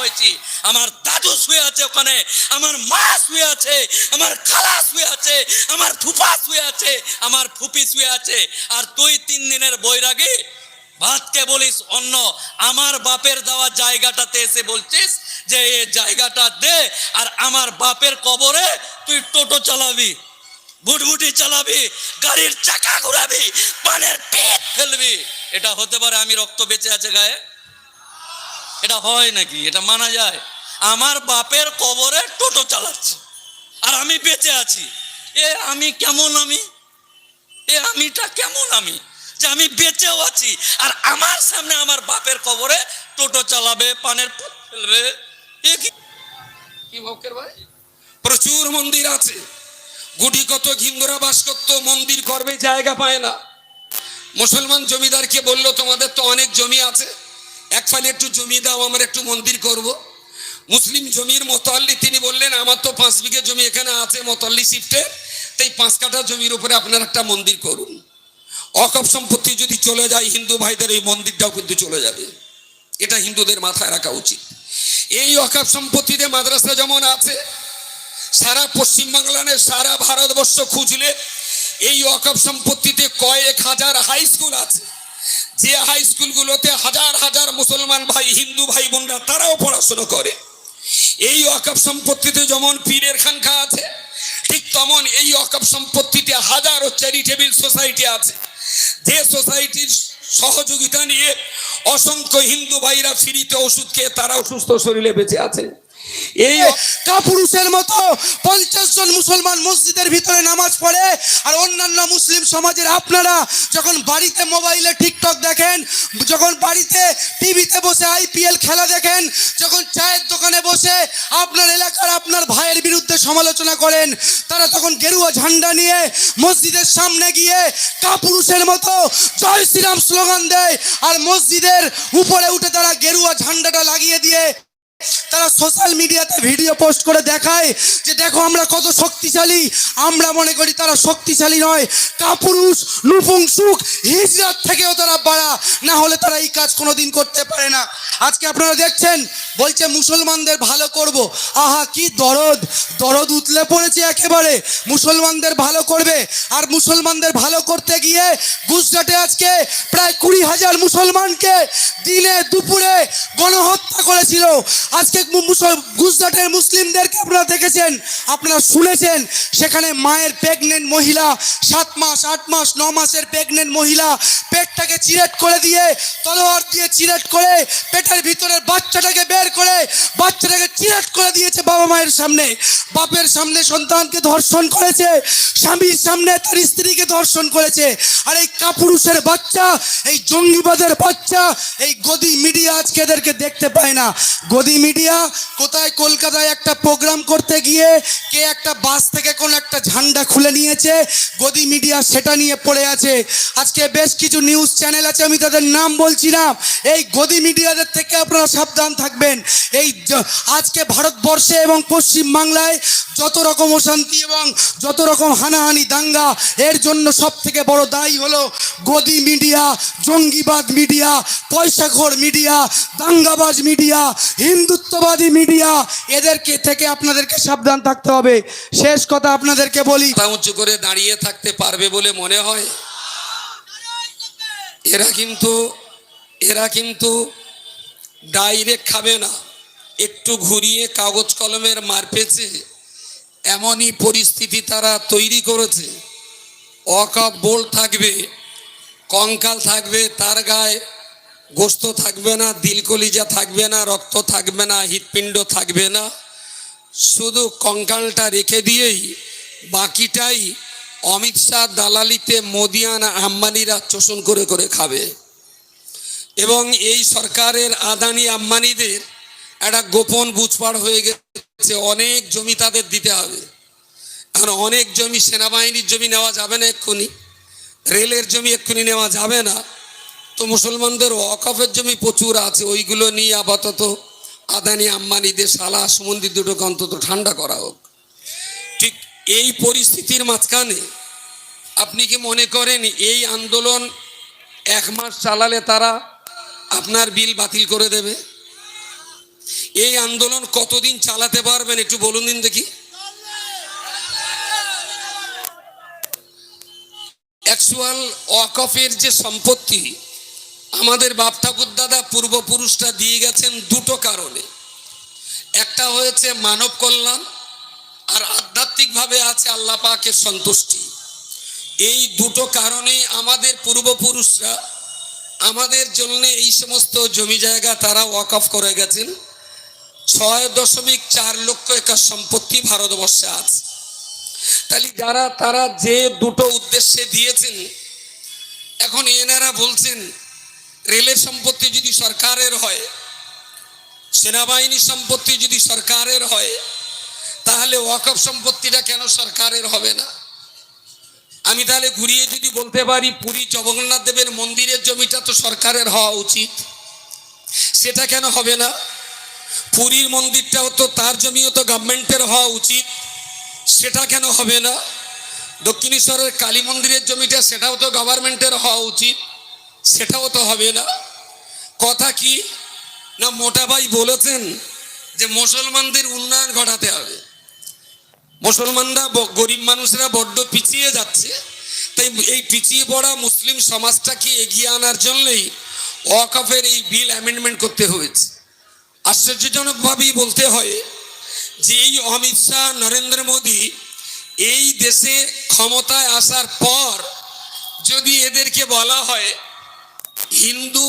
হয়েছি আমার দাদু শুয়ে আছে ওখানে, আমার মা শুয়ে আছে, আমার খালা শুয়ে আছে, আমার ফুফা শুয়ে আছে, আমার ফুপি শুয়ে আছে, আর তুই তিন দিনের বৈরাগী? ভাতকে বলিস অন্য আমার বাপের দেওয়া জায়গাটাতে এসে বলছিস যে এই জায়গাটা দে, আর আমার বাপের কবরে তুই টোটো চালাবি বুটবুটি চালাবি, গাড়ির চাকা ঘুরাবি, পানের পেট ফেলবি। এটা হতে পারে আমি রক্ত বেঁচে আছে গায়ে? এটা হয় নাকি? এটা মানা যায়? আমার বাপের কবরে টোটো চালাচ্ছে। আর আমি বেঁচে আছি। এ আমি কেমন আমি? এ আমিটা কেমন আমি? যে আমি বেঁচেও আছি। আর আমার সামনে আমার বাপের কবরে টোটো চালাবে পানের পুত ফেলবে। এ কি? কি ভক্তের ভাই? প্রচুর মন্দির আছে। গুটি কত হিন্দুরা বাস করতো মন্দির করবে জায়গা পায় না। মুসলমান জমিদারকে বলল তোমাদের তো অনেক জমি আছে। এক ফালে একটু জমি দাও, আমার একটু মন্দির করব। মুসলিম জমির মতল্লি, তিনি বললেন, আমার তো পাঁচ বিঘে জমি এখানে আছে, মতল্লি শিফটে। তাই পাঁচ কাঠা জমির উপরে আপনার একটা মন্দির করুন। অকপ সম্পত্তি যদি চলে যায়, হিন্দু ভাইদের এই মন্দিরটাও কিন্তু চলে যাবে। এটা হিন্দুদের মাথায় রাখা উচিত। এই অকাপ সম্পত্তিতে মাদ্রাসা যেমন আছে, সারা পশ্চিমবাংলানে সারা ভারতবর্ষ খুঁজলে এই অকাপ সম্পত্তিতে কয়েক হাজার হাই স্কুল আছে। যে হাই স্কুলগুলোতে হাজার হাজার মুসলমান ভাই, হিন্দু ভাই, বোনরা, তারাও পড়াশোনা করে। এই অকাপ সম্পত্তিতে যেমন পীরের খানখা আছে, ঠিক তেমন এই অকাপ সম্পত্তিতে হাজারো চ্যারিটেবল সোসাইটি আছে। যে সোসাইটির সহযোগিতা নিয়ে অসংখ্য হিন্দু ভাইরা ফ্রিতে ওষুধ খেয়ে তারাও সুস্থ শরীরে বেঁচে আছে। এই কাপুরুষের মতো পঞ্চাশ জন মুসলমান মসজিদের ভিতরে নামাজ পড়ে, আর অন্যান্য মুসলিম সমাজের আপনারা যখন বাড়িতে মোবাইলে টিকটক দেখেন, যখন বাড়িতে টিভিতে বসে আইপিএল খেলা দেখেন, যখন চায়ের দোকানে বসে আপনার এলাকার আপনার ভাইয়ের বিরুদ্ধে সমালোচনা করেন, তারা তখন গেরুয়া ঝান্ডা নিয়ে মসজিদের সামনে গিয়ে কাপুরুষের মতো জয় শ্রীরাম স্লোগান দেয়, আর মসজিদের উপরে উঠে তারা গেরুয়া ঝান্ডাটা লাগিয়ে দিয়ে তারা সোশ্যাল মিডিয়াতে ভিডিও পোস্ট করে দেখায় যে দেখো আমরা কত শক্তিশালী। আমরা মনে করি তারা শক্তিশালী নয়। কাপুরুষ, নুপুংসুক, হিজরাত থেকেও তারা বাড়া। না হলে তারা এই কাজ কোনোদিন করতে পারে না। আজকে আপনারা দেখছেন, বলছে মুসলমানদের ভালো করব। আহা, কি দরদ। দরদ উতলে পড়েছে একেবারে। মুসলমানদের ভালো করবে। আর মুসলমানদের ভালো করতে গিয়ে গুজরাটে আজকে প্রায় কুড়ি হাজার মুসলমানকে দিনে দুপুরে গণহত্যা করেছিল। আজকে গুজরাটের মুসলিমদেরকে আপনারা দেখেছেন, আপনারা শুনেছেন, সেখানে মায়ের প্রেগনেন্ট মহিলা, সাত মাস, আট মাস, ন মাসের প্রেগনেন্ট মহিলা পেটটাকে চিরেট করে দিয়ে, তলোয়ার দিয়ে চিরেট করে, পেটের ভিতরের বাচ্চাটাকে বের করে, বাচ্চাটাকে চিরেট করে দিয়েছে বাবা মায়ের সামনে। বাপের সামনে সন্তানকে ধর্ষণ করেছে, স্বামীর সামনে তার স্ত্রীকে ধর্ষণ করেছে। আর এই কাপুরুষের বাচ্চা, এই জঙ্গিবাদের বাচ্চা, এই গদি মিডিয়া আজকে এদেরকে দেখতে পায় না। গদি মিডিয়া কোথায় কলকাতায় একটা প্রোগ্রাম করতে গিয়ে কে একটা বাস থেকে কোন একটা ঝান্ডা খুলে নিয়েছে? গদি মিডিয়া সেটা নিয়ে পড়ে আছে। আজকে বেশ কিছু নিউজ চ্যানেল আছে, আমি তাদের নাম বলছি না। এই গদি মিডিয়াদের থেকে আপনারা সাবধান থাকবেন। এই আজকে ভারতবর্ষে এবং পশ্চিম বাংলায় যত রকম অশান্তি এবং যত রকম হানাহানি, দাঙ্গা, এর জন্য সব থেকে বড় দায়ী হলো গদি মিডিয়া জঙ্গিবাদ মিডিয়া পয়সাখোর মিডিয়া দাঙ্গাবাজ মিডিয়া হিন্দুত্ববাদী মিডিয়া এদেরকে থেকে আপনাদেরকে সাবধান থাকতে হবে। শেষ কথা আপনাদেরকে বলি। উঁচু করে দাঁড়িয়ে থাকতে পারবে বলে মনে হয়? এরা কিন্তু এরা কিন্তু ডাইরেক্ট খাবে না। একটু ঘুরিয়ে কাগজ কলমের মার পেয়েছে। এমনই পরিস্থিতি তারা তৈরি করেছে। অকাপ বোল থাকবে, কঙ্কাল থাকবে, তার গায়ে গোস্ত থাকবে না দিলকলিজা থাকবে না, রক্ত থাকবে না, হৃৎপিণ্ড থাকবে না। শুধু কঙ্কালটা রেখে দিয়েই বাকিটাই অমিত শাহ দালালিতে মোদিয়ান আম্বানিরা শোষণ করে করে খাবে। এবং এই সরকারের আদানি আম্বানিদের একটা গোপন বুঝপাড় হয়ে গেছে, অনেক জমি তাদের দিতে হবে। এখন অনেক জমি সেনাবাহিনীর জমি নেওয়া যাবে না এক্ষুনি, রেলের জমি এক্ষুনি নেওয়া যাবে না। তো মুসলমানদের ওয়াকফের জমি প্রচুর আছে, ওইগুলো নিয়ে আপাতত আদানি আম্বানিদের সালা সমন্দির দুটোকে অন্তত ঠান্ডা করা হোক। ঠিক এই পরিস্থিতির মাঝখানে আপনি কি মনে করেন এই আন্দোলন এক মাস চালালে তারা আপনার বিল বাতিল করে দেবে? এই আন্দোলন কতদিন চালাতে পারবেন একটু বলুন দিন দেখি। অ্যাকচুয়াল ওয়াকফের যে সম্পত্তি আমাদের বাপ ঠাকুর দাদা পূর্বপুরুষরা দিয়ে গেছেন দুটো কারণে। একটা হয়েছে মানব কল্যাণ, আর আধ্যাত্মিকভাবে আছে আল্লাহ পাকের সন্তুষ্টি। এই দুটো কারণেই আমাদের পূর্বপুরুষরা আমাদের জন্য এই সমস্ত জমি জায়গা তারা ওয়াকফ করে গেছেন। ছয় দশমিক চার লক্ষ একর সম্পত্তি ভারতবর্ষে আছে। তাহলে যারা তারা যে দুটো উদ্দেশ্যে দিয়েছেন, এখন এনারা বলছেন রেলের সম্পত্তি যদি সরকারের হয় সেনাবাহিনী সম্পত্তি যদি সরকারের হয়, তাহলে ওয়াকফ সম্পত্তিটা কেন সরকারের হবে না? আমি তাহলে ঘুরিয়ে যদি বলতে পারি, পুরী জগন্নাথ দেবের মন্দিরের জমিটা তো সরকারের হওয়া উচিত। সেটা কেন হবে না? পুরীর মন্দিরটাও তো তার জমিও তো গভর্নমেন্টের হওয়া উচিত। সেটা কেন হবে না? দক্ষিণেশ্বরের কালী মন্দিরের জমিটা সেটাও তো গভর্নমেন্টের হওয়া উচিত। সেটাও তো হবে না। কথা কি? না, মোটা ভাই বলেছেন যে মুসলমানদের উন্নয়ন ঘটাতে হবে। মুসলমানরা গরিব মানুষরা বড্ড পিছিয়ে যাচ্ছে। তাই এই পিছিয়ে পড়া মুসলিম সমাজটাকে এগিয়ে আনার জন্যই ওয়াকফের এই বিল অ্যামেন্ডমেন্ট করতে হয়েছে। আশ্চর্যজনকভাবেই বলতে হয় যে এই অমিত শাহ, নরেন্দ্র মোদী এই দেশে ক্ষমতায় আসার পর যদি এদেরকে বলা হয় হিন্দু,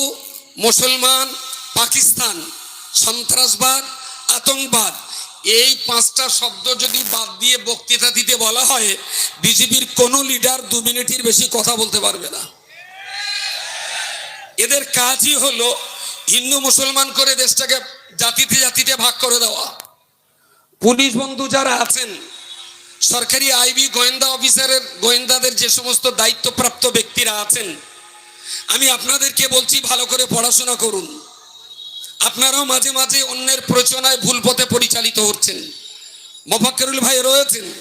মুসলমান, পাকিস্তান, সন্ত্রাসবাদ, আতঙ্কবাদ, এই পাঁচটা শব্দ যদি বাদ দিয়ে বক্তৃতা দিতে বলা হয়, বিজেপির কোনো লিডার দু মিনিটের বেশি কথা বলতে পারবে না। এদের কাজই হলো হিন্দু, মুসলমান করে দেশটাকে জাতিতে জাতিতে ভাগ করে দেওয়া। পুলিশ বন্ধু যারা আছেন, সরকারি আইবি গোয়েন্দা অফিসারের গোয়েন্দাদের যে সমস্ত দায়িত্বপ্রাপ্ত ব্যক্তিরা আছেন আমি আপনাদেরকে বলছি, ভালো করে পড়াশোনা করুন। আপনারাও মাঝে মাঝে অন্যের প্রচনায় ভুল পথে পরিচালিত হচ্ছেন। মোফাক্করুল ভাই রয়েছেন।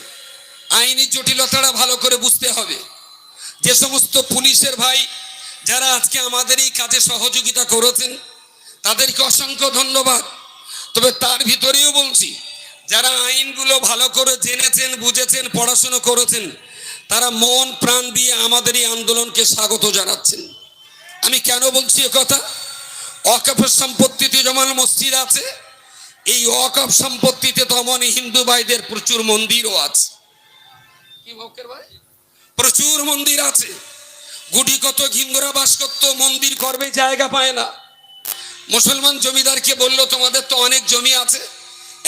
আইনি জটিলতাটা ভালো করে বুঝতে হবে। যে সমস্ত পুলিশের ভাই যারা আজকে আমাদের এই কাজে সহযোগিতা করেছেন, তাদেরকে অসংখ্য ধন্যবাদ। তবে তার ভিতরেও বলছি, যারা আইনগুলো ভালো করে জেনেছেন, বুঝেছেন, পড়াশুনো করেছেন, তারা মন প্রাণ দিয়ে আমাদের এই আন্দোলনকে স্বাগত জানাচ্ছেন। আমি কেন বলছি কথা? অকাফের সম্পত্তিতে যেমন মসজিদ আছে, এই অকাফ সম্পত্তিতে তেমন হিন্দু ভাইদের প্রচুর মন্দিরও আছে। ভাই? প্রচুর মন্দির আছে। গুটি কত হিন্দুরা বাস করত, মন্দির করবে, জায়গা পায় না। মুসলমান জমিদারকে বলল, তোমাদের তো অনেক জমি আছে,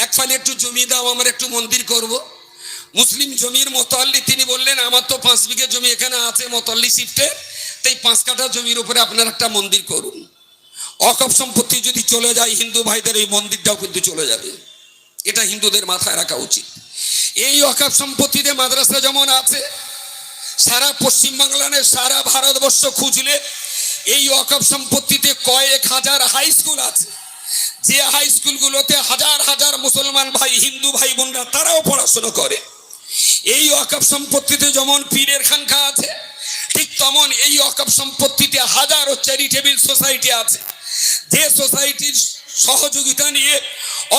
এক ফালি একটু জমি দাও, আমার একটু মন্দির করব। মুসলিম জমির মতল্লি তিনি বললেন, আমার তো পাঁচ বিঘে জমি এখানে আছে, মতল্লি শিফটে তাই পাঁচ কাঠা জমির উপরে আপনার একটা মন্দির করুন। অকপ সম্পত্তি যদি চলে যায়, হিন্দু ভাইদের এই মন্দিরটাও কিন্তু চলে যাবে। এটা হিন্দুদের মাথায় রাখা উচিত। এই অকাপ সম্পত্তিতে মাদ্রাসা যেমন আছে, সারা পশ্চিমবাংলার সারা ভারতবর্ষ খুঁজলে এই অকাপ সম্পত্তিতে কয়েক হাজার হাই স্কুল আছে। যে হাই স্কুলগুলোতে হাজার হাজার মুসলমান ভাই, হিন্দু ভাই বোনরা, তারাও পড়াশোনা করে। এই অকাপ সম্পত্তিতে যেমন পীরের খানখা আছে ঠিক তেমন এই অকাপ সম্পত্তিতে হাজারো চ্যারিটেবল সোসাইটি আছে। যে সোসাইটির সহযোগিতা নিয়ে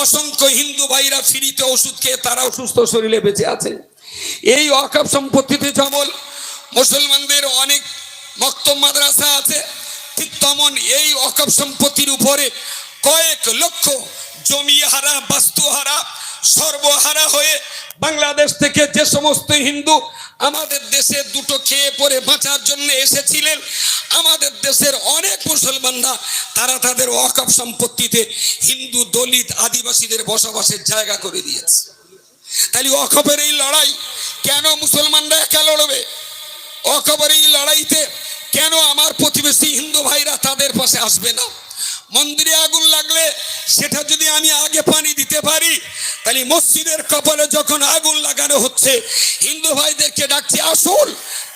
অসংখ্য হিন্দু ভাইরা ফ্রিতে ওষুধ খেয়ে তারাও সুস্থ শরীরে বেঁচে আছে। এই অকাপ সম্পত্তিতে যেমন মুসলমানদের অনেক মক্তব মাদ্রাসা আছে, ঠিক তেমন এই অকাপ সম্পত্তির উপরে কয়েক লক্ষ জমি হারা বাস্তু হারা সর্বহারা হয়ে বাংলাদেশ থেকে যে সমস্ত হিন্দু আমাদের দেশে দুটো খেয়ে পরে বাঁচার জন্য এসেছিলেন, আমাদের দেশের অনেক মুসলমানরা, তারা তাদের ওয়াকফ সম্পত্তিতে হিন্দু দলিত আদিবাসীদের বসবাসের জায়গা করে দিয়েছে। তাহলে অকবের এই লড়াই কেন মুসলমানরা একা লড়বে? অকবের এই লড়াইতে কেন আমার প্রতিবেশী হিন্দু ভাইরা তাদের পাশে আসবে না? মন্দিরে আগুন লাগলে সেটা যদি আমি আগে পানি দিতে পারি, তাহলে মসজিদের কপালে যখন আগুন লাগানো হচ্ছে, হিন্দু ভাইদেরকে ডাকছি, আসুন,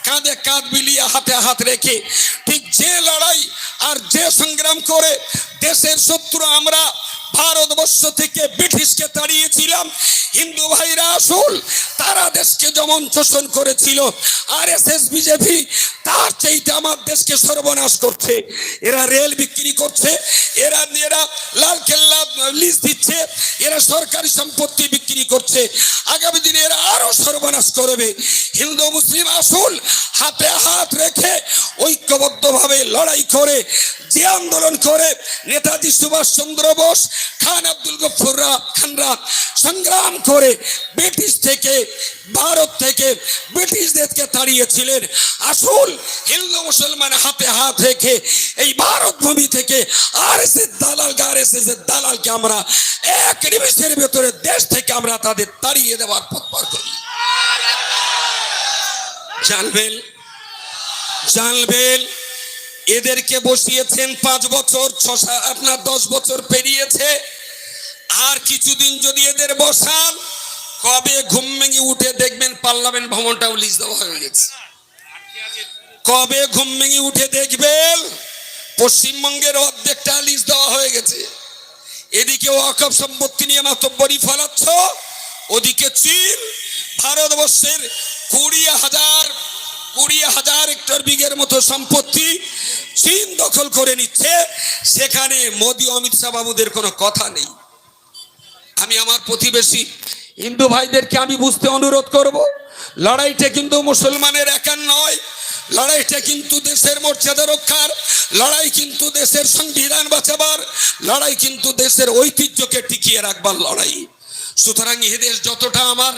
কাঁধে কাঁধ মিলিয়ে হাতে হাত রেখে, ঠিক যে লড়াই আর যে সংগ্রাম করে দেশের শত্রু আমরা ভারতবর্ষ থেকে ব্রিটিশকে তাড়িয়েছিলাম। হিন্দু ভাইরা আসল তারা দেশকে যেমন শোষণ করেছিল আর এস এস বিজেপি, তার চাইতে আমার দেশকে সর্বনাশ করছে। এরা রেল বিক্রি করছে, এরা এরা লাল কেল্লা লিস্ট দিচ্ছে, এরা সরকারি সম্পত্তি বিক্রি করছে। আগামী দিনে এরা আরও সর্বনাশ করবে। হিন্দু, মুসলিম, আসুন, হাতে হাত রেখে ঐক্যবদ্ধভাবে লড়াই করে, যে আন্দোলন করে নেতাজি সুভাষ চন্দ্র বোস, খান আব্দুল গফুররা খানরা সংগ্রাম করে ব্রিটিশ থেকে, ভারত থেকে ব্রিটিশদেরকে তাড়িয়েছিলেন। আসল হিন্দু, মুসলমান হাতে হাত রেখে এই ভারত ভূমি থেকে আর এস দালাল আর এস দালালকে আমরা এক নিমিষের ভেতরে দেশ থেকে আমরা তাদের তাড়িয়ে দেওয়ার পথ পার করি। জানবেন? জানবেন? এদেরকে বসিয়েছেন পাঁচ বছর, ছ আপনার দশ বছর পেরিয়েছে। আর কিছুদিন যদি এদের বসান, কবে ঘুম ভেঙে উঠে দেখবেন পার্লামেন্ট ভবনটাও লিজ দেওয়া হয়ে গেছে। কবে ঘুম ভেঙে উঠে দেখবেন পশ্চিমবঙ্গের অর্ধেকটা লিজ দেওয়া হয়ে গেছে। এদিকে ওয়াকফ সম্পত্তি নিয়ে মাতব্বরি ফলাচ্ছ ওদিকে চীন, ভারতবর্ষের কুড়ি হাজার কুড়ি হাজার হেক্টর বিঘের মতো সম্পত্তি চীন দখল করে নিচ্ছে। সেখানে মোদী অমিত শাহ বাবুদের কোনো কথা নেই। আমি আমার প্রতিবেশী হিন্দু ভাইদেরকে আমি বুঝতে অনুরোধ করব, লড়াইটা কিন্তু মুসলমানের একার নয়, লড়াইটা কিন্তু দেশের মর্যাদা রক্ষার, লড়াই কিন্তু দেশের সংবিধান বাঁচাবার, লড়াই কিন্তু দেশের ঐতিহ্যকে টিকিয়ে রাখবার লড়াই। সুতরাং এদেশ যতটা আমার,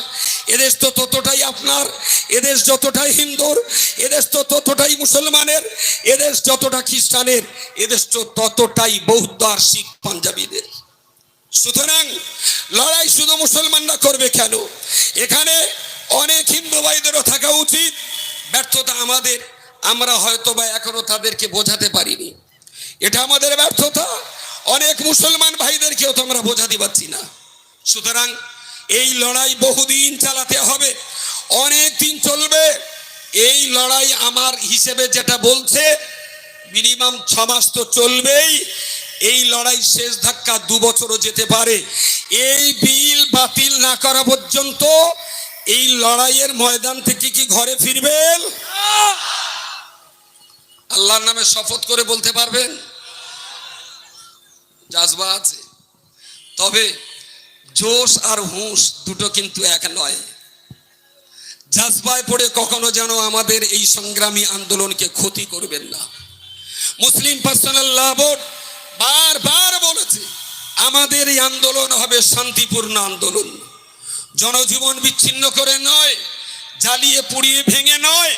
এদেশ তো ততটাই আপনার, এদেশ যতটাই হিন্দুর, এদেশ তো ততটাই মুসলমানের, এদেশ যতটা খ্রিস্টানের, এদেশ তো ততটাই বৌদ্ধ আর শিখ পাঞ্জাবিদের। সুতরাং লড়াই শুধু মুসলমানরা করবে কেন? এখানে অনেক হিন্দু ভাইদেরও থাকা উচিত, ব্যর্থতা আমাদের, আমরা হয়তো বা এখনও তাদেরকে বোঝাতে পারিনি। এটা আমাদের ব্যর্থতা, অনেক মুসলমান ভাইদেরকেও তো আমরা বোঝাতে পারছি না। সুতরাং এই লড়াই বহুদিন চালাতে হবে, অনেক দিন চলবে। এই লড়াই আমার হিসেবে যেটা বলছে, মিনিমাম ছ মাস তো চলবেই, এই লড়াই শেষ ধাক্কা দু বছরও যেতে পারে। এই বিল বাতিল না করা পর্যন্ত এই লড়াইয়ের ময়দান থেকে কি ঘরে ফিরবেন আল্লাহর নামে শপথ করে বলতে পারবেন? জাজবা আছে। তবে জোশ আর হুঁশ দুটো কিন্তু এক নয়। জাজবায় পড়ে কখনো যেন আমাদের এই সংগ্রামী আন্দোলনকে ক্ষতি করবেন না। মুসলিম পার্সোনাল ল বোর্ড বারবার বলেছে, আমাদের এই আন্দোলন হবে শান্তিপূর্ণ আন্দোলন। জনজীবন বিচ্ছিন্ন করে নয়, জ্বালিয়ে পুড়িয়ে ভেঙে নয়,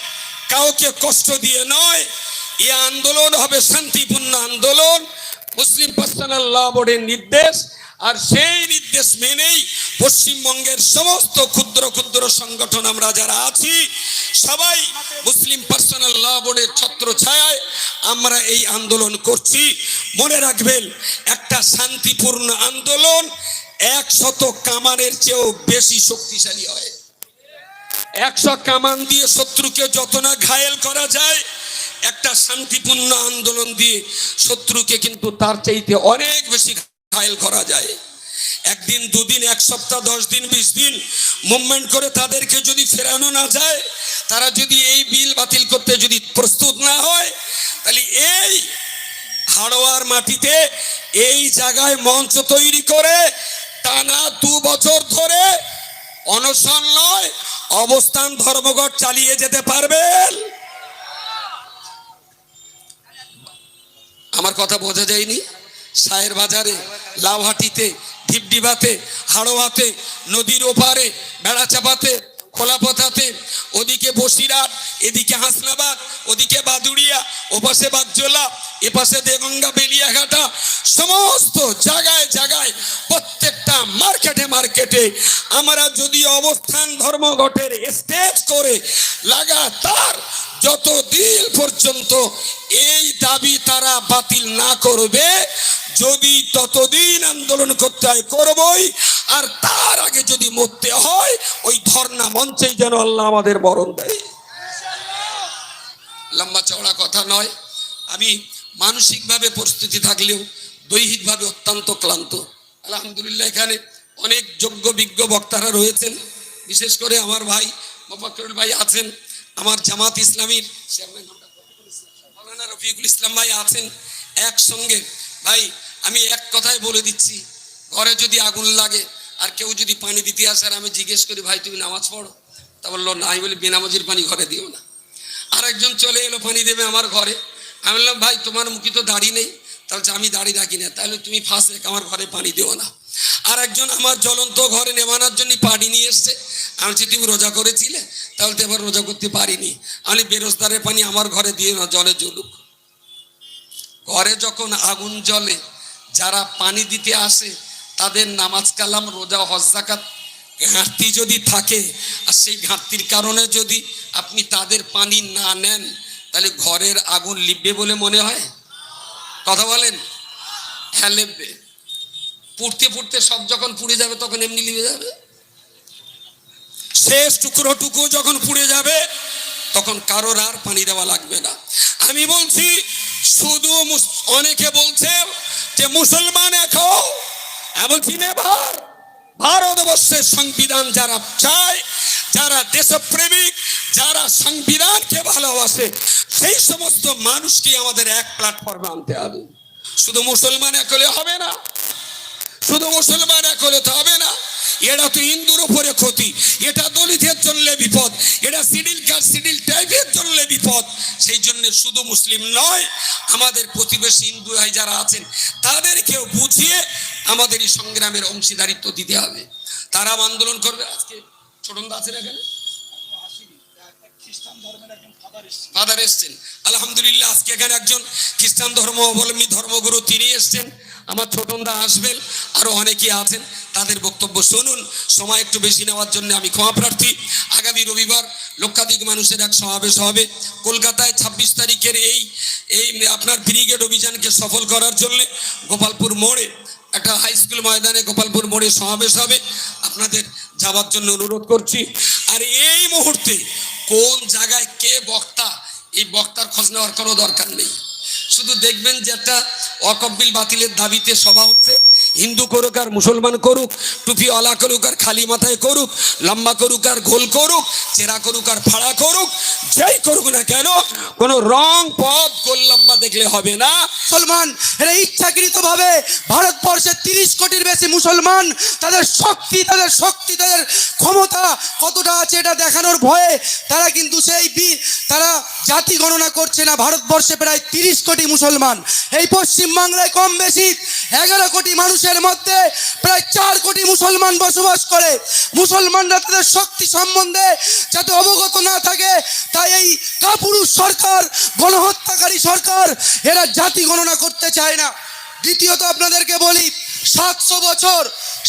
কাউকে কষ্ট দিয়ে নয়, এ আন্দোলন হবে শান্তিপূর্ণ আন্দোলন। মুসলিম পার্সোনাল ল বোর্ডের নির্দেশ আর সেই নির্দেশ মেনেই পশ্চিমবঙ্গের সমস্ত ক্ষুদ্র ক্ষুদ্র সংগঠন আমরা যারা আছি, সবাই মুসলিম পার্সোনাল ল বোর্ডের ছত্র ছায়ায় আমরা এই আন্দোলন করছি। মনে রাখবেন, একটা শান্তিপূর্ণ আন্দোলন একশত কামানের চেয়েও বেশি শক্তিশালী হয়। একশো কামান দিয়ে শত্রুকে যত না ঘায়েল করা যায়, একটা শান্তিপূর্ণ আন্দোলন দিয়ে শত্রুকে কিন্তু তার চাইতে অনেক বেশি ঘায়েল করা যায়। একদিন, দুদিন, এক সপ্তাহ, দশ দিন, বিশ দিন মুভমেন্ট করে তাদেরকে যদি ফেরানো না যায়, তারা যদি এই বিল বাতিল করতে যদি প্রস্তুত না হয়, তাহলে এই হাড়োয়ার মাটিতে এই জায়গায় মঞ্চ তৈরি করে টানা দু বছর ধরে অনশন নয়, অবস্থান ধর্মঘট চালিয়ে যেতে পারবেন। আমার কথা বোঝা যায়নি? সায়ের বাজারে, লাউহাটিতে ঢিপডিবাতে হাড়োয়াতে, নদীর ওপারে, বেড়া চাপাতে, খোলাপথাতে, ওদিকে বসিরহাট, এদিকে হাসনাবাদ, ওদিকে বাদুড়িয়া, ওপাশে বাদজোলা এপাশে দেগঙ্গা বেলিয়াঘাটা, সমস্ত জায়গায় জায়গায় প্রত্যেকটা মার্কেটে মার্কেটে আমরা যদি অবস্থান ধর্মঘটের স্টেজ করে লাগাতার যতদিন পর্যন্ত এই দাবি তারা বাতিল না করবে, যদি ততদিন আন্দোলন করতে হয় করবই, আর তার আগে যদি মরতে হয়, ওই ধর্ণা মঞ্চেই যেন আল্লাহ আমাদের বরণ দেয়। লম্বা চওড়া কথা নয়, আমি মানসিকভাবে প্রস্তুতি থাকলেও দৈহিকভাবে অত্যন্ত ক্লান্ত। আলহামদুলিল্লাহ, এখানে অনেক যোগ্য বিজ্ঞ বক্তারা রয়েছেন, বিশেষ করে আমার ভাই মোফাক্করুল ভাই আছেন। আমার জামাত ইসলামীর মৌলানা রফিকুল ইসলাম ভাই আছেন একসঙ্গে। ভাই, আমি এক কথায় বলে দিচ্ছি, ঘরে যদি আগুন লাগে আর কেউ যদি পানি দিতে আসে আর আমি জিজ্ঞেস করি, ভাই, তুমি নামাজ পড়ো? তা বলল না আমি বলি বেনামাজির পানি ঘরে দিও না। আর একজন চলে এলো, পানি দেবে আমার ঘরে। আমি বললাম, ভাই, তোমার মুখে তো দাড়ি নেই, তাহলে আমি দাড়ি রাখি না, তাহলে তুমি ফার্স্ট আমার ঘরে পানি দিও না। আর একজন আমার জ্বলন্ত ঘরে নেমানোর জন্য পানি নিয়ে এসছে। আমি তুমি রোজা করেছিলে, তাহলে তো এবার রোজা করতে পারিনি। আমি বেরোজদারের পানি আমার ঘরে দিয়ে না, জলে জ্বলুক। ঘরে যখন আগুন জ্বলে, যারা পানি দিতে আসে, তাদের নামাজ কালাম, রোজা, হজ জাকাত ঘাটতি যদি থাকে, আর সেই ঘাটতির কারণে যদি আপনি তাদের পানি না নেন, তাহলে ঘরের আগুন লিখবে বলে মনে হয়? কথা বলেন? হ্যাঁ লিখবে পুড়তে পুড়তে সব যখন পুড়ে যাবে, তখন এমনি লিখে যাবে? শেষ টুকরো টুকু যখন পুড়ে যাবে, তখন কারোর আর পানি দেওয়া লাগবে না। আমি বলছি, শুধু অনেকে বলছে যে, মুসলমান এখন আমি বলছি নেভার ভারতবর্ষের সংবিধান যারা চায়, যারা দেশপ্রেমিক, যারা সংবিধানকে ভালোবাসে, সেই সমস্ত মানুষকে আমাদের এক প্ল্যাটফর্মে আনতে হবে। শুধু মুসলমান একলে হবে না। শুধু মুসলমান এক হলে তো হবে না। এটা তো হিন্দুর উপরে ক্ষতি। এটা দলিতের জন্য বিপদ। এটা সিডিল কাস্ট সিডিল টাইপের জন্য বিপদ। সেই জন্য শুধু মুসলিম নয়, আমাদের প্রতিবেশী হিন্দু ভাই যারা আছেন, তাদেরকেও বুঝিয়ে আমাদের এই সংগ্রামের অংশীদারিত্ব দিতে হবে। তারা আন্দোলন করবে আজকে। ছোটন আছেন এখানে? ফাদার এসছেন। আলহামদুলিল্লাহ, আজকে এখানে একজন খ্রিস্টান ধর্ম অবলম্বী ধর্মগুরু, তিনি এসছেন। আমার ছোটনদা আসবেন, আরও অনেকে আছেন, তাদের বক্তব্য শুনুন, সময় একটু বেশি নেওয়ার জন্য আমি ক্ষমা প্রার্থী। আগামী রবিবার লক্ষাধিক মানুষের এক সমাবেশ হবে। কলকাতায় ছাব্বিশ তারিখের এই এই আপনার ব্রিগেড অভিযানকে সফল করার জন্য গোপালপুর মোড়ে একটা হাই স্কুল ময়দানে গোপালপুর মোড়ে সমাবেশ হবে। আপনাদের যাওয়ার জন্য অনুরোধ করছি। আর এই মুহূর্তে কোন জায়গায় কে বক্তা, এই বক্তার খোঁজ নেওয়ার কোনো দরকার নেই। শুধু দেখবেন যে একটা অকব্বিল বাতিলের দাবিতে সভা হচ্ছে। হিন্দু করুক আর মুসলমান করুক টুপিওয়ালা করুক আর খালি মাথায় করুক, লম্বা করুক আর গোল করুক, চেরা করুক আর ফাড়া করুক যাই করুক না কেন, কোনো রং পথ গোল লম্বা দেখলে হবে না। মুসলমান, এরা ইচ্ছাকৃত ভাবে ভারতবর্ষের তিরিশ কোটির বেশি মুসলমান, তাদের শক্তি তাদের শক্তি, তাদের ক্ষমতা কতটা আছে এটা দেখানোর ভয়ে তারা কিন্তু সেই তারা জাতি গণনা করছে না, ভারতবর্ষে প্রায় তিরিশ কোটি মুসলমান। এই পশ্চিম বাংলায় কম বেশি এগারো কোটি মানুষের মধ্যে প্রায় চার কোটি মুসলমান বসবাস করে। মুসলমানরা তাদের শক্তি সম্বন্ধে যাতে অবগত না থাকে তাই এই কাপুরুষ সরকার, গণহত্যাকারী সরকার, এরা জাতি গণনা করতে চায় না। দ্বিতীয়ত আপনাদেরকে বলি, সাতশো বছর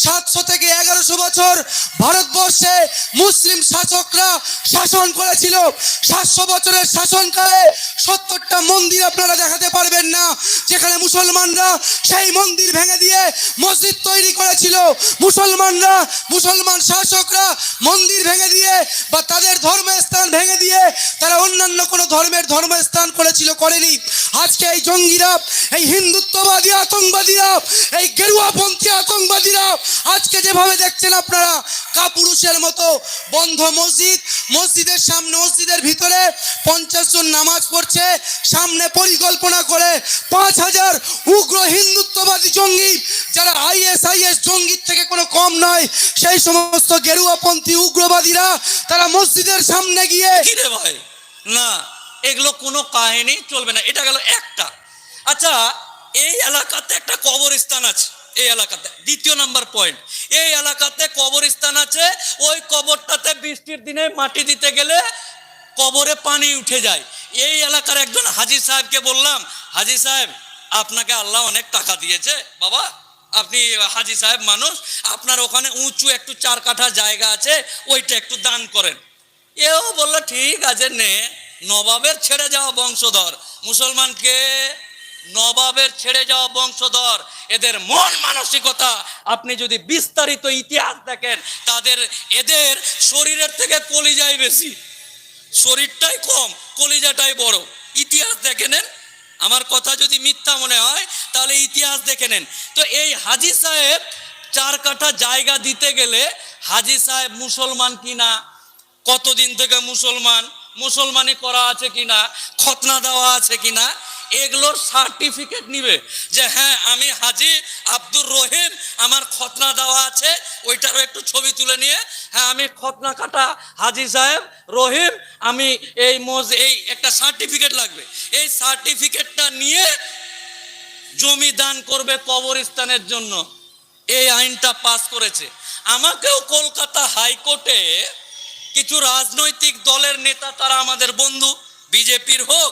সাতশো থেকে এগারোশো বছর ভারতবর্ষে মুসলিম শাসকরা শাসন করেছিল। সাতশো বছরের শাসনকালে সত্তরটা মন্দির আপনারা দেখাতে পারবেন না, যেখানে মুসলমানরা সেই মন্দির ভেঙে দিয়ে মসজিদ তৈরি করেছিল। মুসলমানরা, মুসলমান শাসকরা মন্দির ভেঙে দিয়ে বা তাদের ধর্মস্থান ভেঙে দিয়ে তারা অন্যান্য কোনো ধর্মের ধর্মস্থান করেছিল, করেনি। আজকে এই জঙ্গিরা, এই হিন্দুত্ববাদী আতঙ্কবাদীরা, এই গেরুয়াপন্থী আতঙ্কবাদীরা আজকে যেভাবে দেখছেন আপনারা, কাপুরুষের মতো বন্ধ মসজিদ, মসজিদের সামনে, মসজিদের ভিতরে পঞ্চাশ জন নামাজ পড়ছে, সামনে পরিকল্পনা করে পাঁচ হাজার উগ্র হিন্দুত্ববাদী জঙ্গি, যারা আইএস আইএস জঙ্গির থেকে কোনো কম নয়, সেই সমস্ত গেরুয়াপন্থী উগ্রবাদীরা, তারা মসজিদের সামনে গিয়ে ভাই? না, এগুলো কোনো কাহিনী চলবে না, এটা গেল একটা। আচ্ছা এই এলাকাতে একটা কবরস্থান আছে। এই এলাকাতে। দ্বিতীয় নাম্বার পয়েন্ট এই এলাকাতে কবরস্থান আছে। ওই কবরটাতে বৃষ্টির দিনে মাটি দিতে গেলে কবরে পানি উঠে যায়। এই এলাকার একজন হাজি সাহেবকে বললাম, হাজি সাহেব, আপনাকে আল্লাহ অনেক টাকা দিয়েছে। বাবা, আপনি হাজি সাহেব মানুষ। আপনার ওখানে উঁচু একটু চার কাঠা জায়গা আছে, ওইটা একটু দান করেন। এও বলল, ঠিক আছে, নে। নবাবের ছেড়ে যাওয়া বংশধর। মুসলমানকে নবাবের ছেড়ে যাওয়া বংশধর, এদের মন মানসিকতা, আপনি যদি বিস্তারিত ইতিহাস দেখেন, তাদের, এদের শরীরের থেকে কলিজাই বেশি। শরীরটাই কম, কলিজাটাই বড়। ইতিহাস দেখে নেন। আমার কথা যদি মিথ্যা মনে হয়, তাহলে ইতিহাস দেখে নেন। তো এই হাজি সাহেব চার কাঠা জায়গা দিতে গেলে, হাজি সাহেব মুসলমান কিনা কতদিন থেকে মুসলমান? মুসলমানি করা আছে কিনা খতনা দেওয়া আছে কিনা এগুলোর সার্টিফিকেট নিবে যে হ্যাঁ আমি হাজি আব্দুর রহিম, আমার খতনা দেওয়া আছে, ওইটারও একটু ছবি তুলে নিয়ে হ্যাঁ আমি খতনা কাটা হাজি সাহেব, রহিম, আমি এই মোজ, এই একটা সার্টিফিকেট লাগবে। এই সার্টিফিকেটটা নিয়ে জমি দান করবে কবরস্থানের জন্য। এই আইনটা পাস করেছে। আমাকেও কলকাতা হাইকোর্টে কিছু রাজনৈতিক দলের নেতা, তারা আমাদের বন্ধু, বিজেপির হোক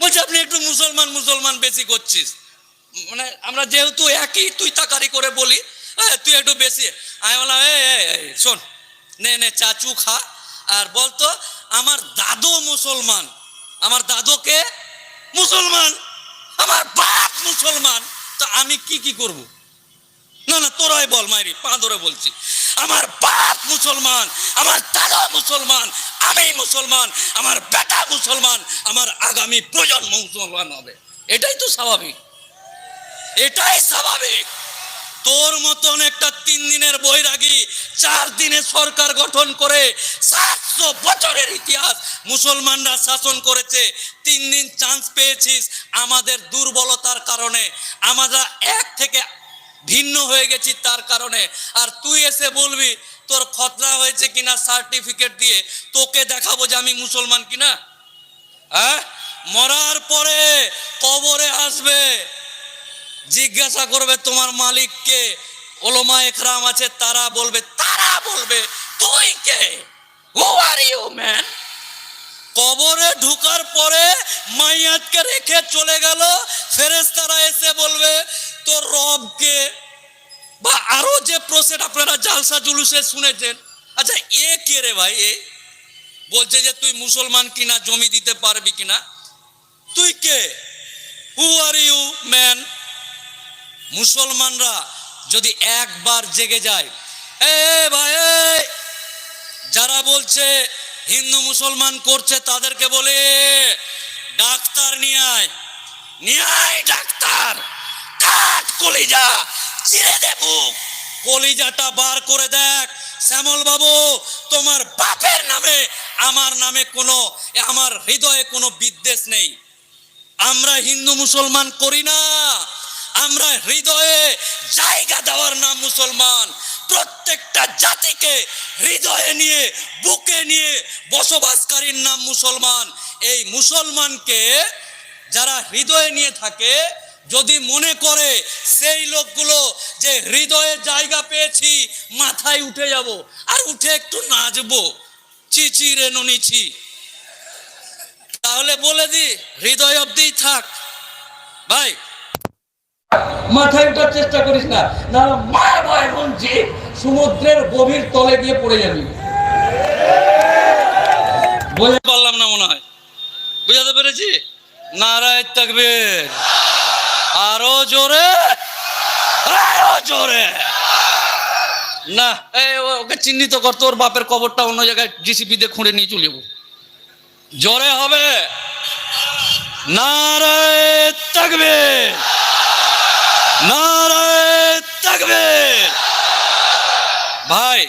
বলছি আপনি একটু মুসলমান মুসলমান বেশি করছিস। মানে আমরা যেহেতু একই তুই তাকারি করে বলি তুই একটু বেশি। আমি বললাম এ এ, এ, শোন নে নে চাচু খা। আর বলতো আমার দাদু মুসলমান আমার দাদুকে মুসলমান আমার বাপ মুসলমান। তো আমি কি কি করব? না না, তোরাই বল মাইরি, পা ধরে বলছি। আমার বাপ মুসলমান, আমার দাদা মুসলমান, আমি মুসলমান, আমার বেটা মুসলমান, আমার আগামী প্রজন্ম মুসলমান হবে। এটাই তো স্বাভাবিক। এটাই স্বাভাবিক। তোর মতন একটা তিন দিনের বৈরাগী, চার দিনে সরকার গঠন করে সাতশো বছরের ইতিহাস মুসলমানরা শাসন করেছে, তিন দিন চান্স পেয়েছিস আমাদের দুর্বলতার কারণে। আমরা এক থেকে ভিন্ন হয়ে গেছি তার কারণে। আর তুই এসে বলবি, তোর খতরা হয়েছে কিনা সার্টিফিকেট দিয়ে তোকে দেখাবো যে আমি মুসলমান কিনা? হ্যাঁ? মরার পরে কবরে আসবে, জিজ্ঞাসা করবে তোমার মালিককে ওলোমা একরাম আছে, তারা বলবে তারা বলবে, তুই কে? হু আর ইউ ম্যান কবরে ঢুকার পরে মাইয়াতকে রেখে চলে গেল। ফেরেস্তারা এসে বলবে, তোর রবকে বা আরও যে প্রসেড আপনারা জালসা জুলুসে শুনেছেন। আচ্ছা এ কে রে ভাই এ? বলছে যে, তুই মুসলমান কিনা, জমি দিতে পারবি কিনা? তুই কে? হু আর ইউ ম্যান মুসলমানরা যদি একবার জেগে যায়। এ ভাই যারা বলছে হিন্দু মুসলমান করছে তাদেরকে বলে, ডাক্তার নিয়ে আয়। ডাক্তার। কাট কলিজা, চিরে দে কলিজাটা বার করে দেখ। শ্যামল বাবু, তোমার বাপের নামে, আমার নামে কোনো, আমার হৃদয়ে কোনো বিদ্বেষ নেই। আমরা হিন্দু মুসলমান করি না। আমরা হৃদয়ে জায়গা দেওয়ার নাম মুসলমান। প্রত্যেকটা জাতিকে হৃদয়ে নিয়ে, বুকে নিয়ে বসবাসকারীর নাম মুসলমান। এই মুসলমানকে যারা হৃদয়ে নিয়ে থাকে, যদি মনে করে সেই লোকগুলো যে হৃদয়ে জায়গা পেয়েছি, মাথায় উঠে যাব আর উঠে একটু নাচবো। চিচি রে ননিছি তাহলে বলে দি, হৃদয় অব্দিই থাক। ভাই মাথায় উঠার চেষ্টা করিস না। না মার ভয় সমুদ্রের গভীর তলে গিয়ে পড়ে যাবি। পারলাম না মনে হয়। বুঝাতে পেরেছি? নারায় আরও জোরে আরও জোরে। না ওকে চিহ্নিত কর, তোর বাপের কবরটা অন্য জায়গায় জিসিপি দিয়ে খুঁড়ে নিয়ে চলে যাব। জোরে হবে। নারায় থাকবে ভাই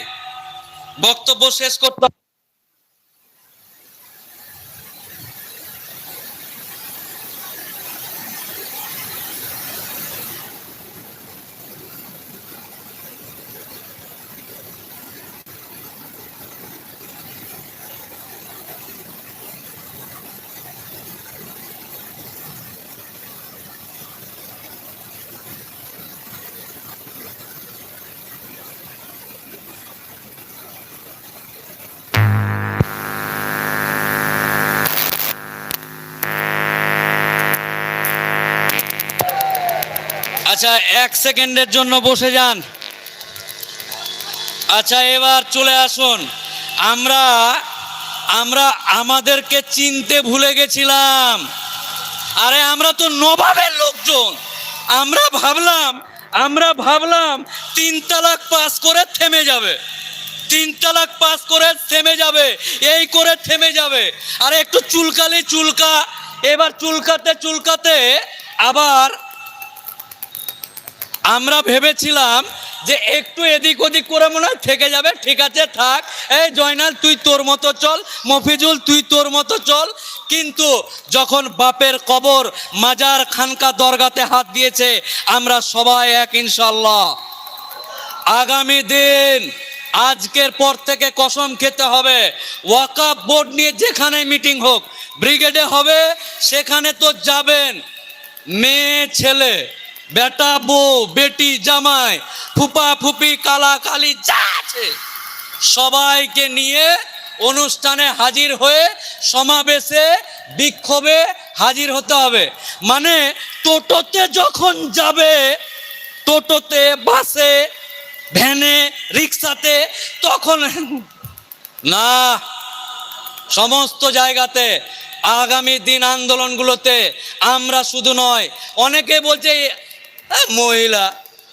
বক্তব্য শেষ করতে আচ্ছা এক সেকেন্ডের জন্য বসে যান। আচ্ছা এবার চলে আসুন। আমরা আমরা আমাদেরকে চিনতে ভুলে গেছিলাম। আরে, আমরা তো নবাবের লোকজন। আমরা ভাবলাম আমরা ভাবলাম তিন তালাক পাস করে থেমে যাবে। তিন তালাক পাস করে থেমে যাবে। এই করে থেমে যাবে। আরে, একটু চুলকালি, চুলকা। এবার চুলকাতে চুলকাতে আবার আমরা ভেবেছিলাম যে একটু এদিক ওদিক করে মনে হয় থেকে যাবে। ঠিক আছে, থাক। এই জয়নাল, তুই তোর মতো চল। মফিজুল, তুই তোর মতো চল। কিন্তু যখন বাপের কবর মাজার খানকা দরগাতে হাত দিয়েছে, আমরা সবাই এক ইনশাল্লাহ আগামী দিন, আজকের পর থেকে কসম খেতে হবে। ওয়াকাপ বোর্ড নিয়ে যেখানে মিটিং হোক, ব্রিগেডে হবে, সেখানে তো যাবেন। মেয়ে, ছেলে বেটা বউ বেটি জামাই ফুপা ফুপি কালা কালি যা আছে। সবাইকে নিয়ে অনুষ্ঠানে হাজির হয়ে সমাবেশে বিক্ষোভে হাজির হতে হবে। মানে টোটোতে যখন যাবে টোটোতে বাসে ভ্যানে রিক্সাতে তখন না সমস্ত জায়গাতে আগামী দিন আন্দোলনগুলোতে আমরা শুধু নয় অনেকে বলছে "আহ, মহিলা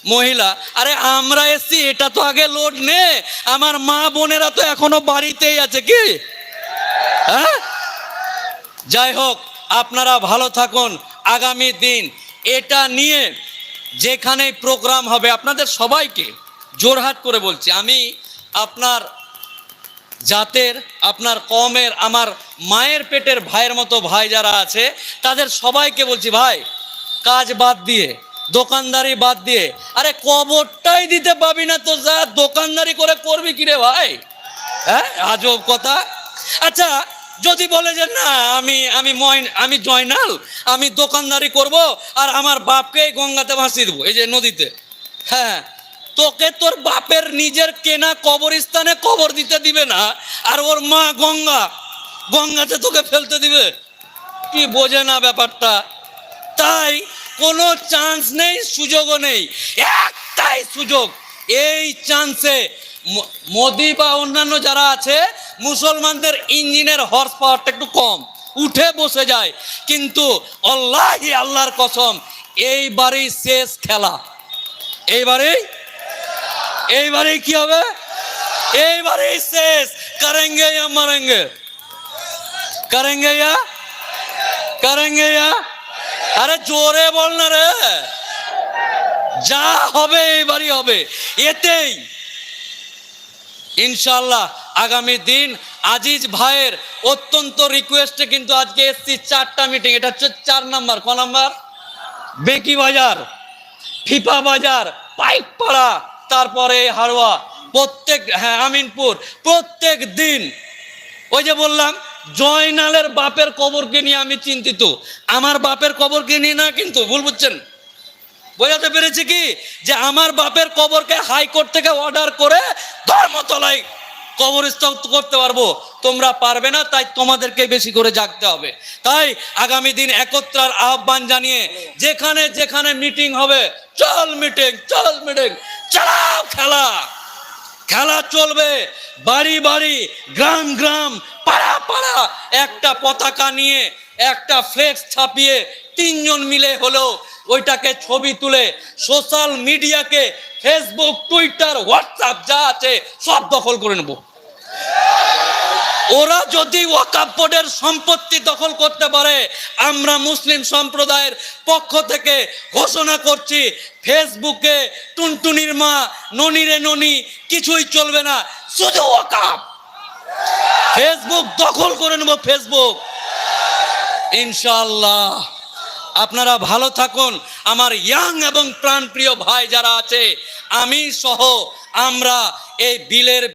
মহিলা, আরে আমরা এসছি, এটা তো আগে লোড নে। আমার মা বোনেরা তো এখনও বাড়িতেই আছে, কি? হ্যাঁ? যাই হোক, আপনারা ভালো থাকুন, আগামী দিন। এটা নিয়ে যেখানে প্রোগ্রাম হবে, আপনাদের সবাইকে জোরহাট করে বলছি, আমি আপনার জাতের, আপনার কমের, আমার মায়ের পেটের ভাইয়ের মতো ভাই যারা আছে, তাদের সবাইকে বলছি, ভাই, কাজ বাদ দিয়ে দোকানদারি বাদ দিয়ে। আরে কবরটাই দিতে পাবি না তো যা দোকানদারি করে করবি কিরে ভাই? হ্যাঁ আজব কথা। আচ্ছা যদি বলে যে না, আমি আমি ময়- আমি জয়নাল, আমি দোকানদারি করব আর আমার বাপকেই গঙ্গাতে ভাসিয়ে দেবো, এই যে নদীতে। হ্যাঁ তোকে তোর বাপের নিজের কেনা কবরস্থানে কবর দিতে দিবে না, আর ওর মা গঙ্গা, গঙ্গাতে তোকে ফেলতে দিবে। কি বোঝে না ব্যাপারটা। তাই কোনো চান্স নেই, সুযোগও নেই। একটাই সুযোগ, এই চান্সে মোদি বা অন্যান্য যারা আছে, মুসলমানদের ইঞ্জিনের হর্স পাওয়ারটা একটু কম, উঠে বসে যায়। কিন্তু আল্লাহি আল্লাহর কসম, এইবারেই শেষ খেলা। এইবারেই? এইবারেই কি হবে? এইবারেই শেষ। কারেঙ্গে মারেঙ্গে। কারেঙ্গে কারেঙ্গে আরে জোরে বল না রে। যা হবে এইবারই হবে। এতেই ইনশাল্লাহ আগামী দিন আজিজ ভাইয়ের অত্যন্ত রিকোয়েস্টে কিন্তু আজকে এসছি চারটা মিটিং এটা হচ্ছে চার নাম্বার, ক নাম্বার? বেকি বাজার, ফিফা বাজার, পাইকপাড়া, তারপরে হারোয়া। প্রত্যেক হ্যাঁ আমিনপুর। প্রত্যেক দিন ওই যে বললাম জয়নালের বাপের কবরকে নিয়ে আমি চিন্তিত। আমার বাপের কবরকে নিয়ে না কিন্তু, ভুল বুঝছেন? বোঝাতে পেরেছি কি? যে আমার বাপের কবরকে হাইকোর্ট থেকে অর্ডার করে ধর্মতলায় কবরস্থ করতে পারব। তোমরা পারবে না, তাই তোমাদেরকে বেশি করে জাগতে হবে। তাই আগামী দিন একত্রার আহ্বান জানিয়ে যেখানে যেখানে মিটিং হবে, চল মিটিং চল মিটিং, চালাও খেলা। খেলা চলবে, বাড়ি বাড়ি, গ্রাম গ্রাম, পাড়া পাড়া। একটা পতাকা নিয়ে, একটা ফ্লেক্স ছাপিয়ে তিনজন মিলে হলেও ওইটাকে ছবি তুলে সোশ্যাল মিডিয়াকে ফেসবুক টুইটার হোয়াটসঅ্যাপ যা আছে সব দখল করে নেব। ওরা যদি ওয়াকাপ বোর্ডের সম্পত্তি দখল করতে পারে, আমরা মুসলিম সম্প্রদায়ের পক্ষ থেকে ঘোষণা করছি, ফেসবুকে টুনটুনির মা ননিরে ননি, কিছুই চলবে না, শুধু ওয়াকাপ ফেসবুক দখল করে নেব, ফেসবুক। ইনশাল্লাহ আপনারা ভালো থাকুন। আমার ইয়াং এবং প্রাণপ্রিয় ভাই যারা আছে, আমি সহ আমরা এই বিলের